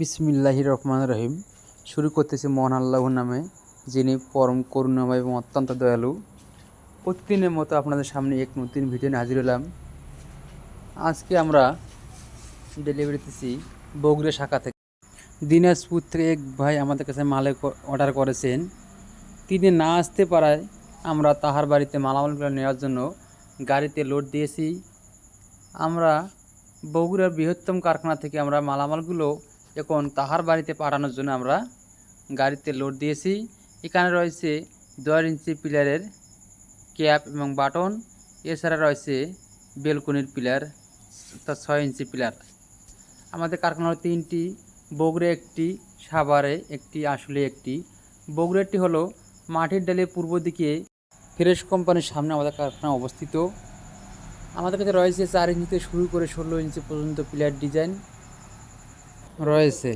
বিসমিল্লাহ রহমান রহিম। শুরু করতেছি মহান আল্লাহ নামে, যিনি পরম করুণাময় এবং অত্যন্ত দয়ালু। প্রতিদিনের মতো আপনাদের সামনে এক নতুন ভিডিও হাজির হলাম। আজকে আমরা ডেলিভারি দিতেছি বগুড়া শাখা থেকে। দিনাজপুর থেকে এক ভাই আমাদের কাছে মালে অর্ডার করেছেন। তিনি না আসতে পারায় আমরা তাহার বাড়িতে মালামালগুলো নেওয়ার জন্য গাড়িতে লোড দিয়েছি। আমরা বগুড়ার বৃহত্তম কারখানা থেকে আমরা মালামালগুলো এখন তাহার বাড়িতে পাঠানোর জন্য আমরা গাড়িতে লোড দিয়েছি। এখানে রয়েছে দশ ইঞ্চি পিলারের ক্যাপ এবং বাটন। এছাড়া রয়েছে বেলকনির পিলার তা ছয় ইঞ্চি পিলার। আমাদের কারখানার তিনটি বগুড়া একটি, সাভারে একটি আসলে একটি। বগুড়াটি হলো মাটির ডালে পূর্ব দিকে ফ্রেশ কোম্পানির সামনে আমাদের কারখানা অবস্থিত। আমাদের কাছে রয়েছে চার ইঞ্চি থেকে শুরু করে ষোলো ইঞ্চি পর্যন্ত পিলার ডিজাইন রয়েছে।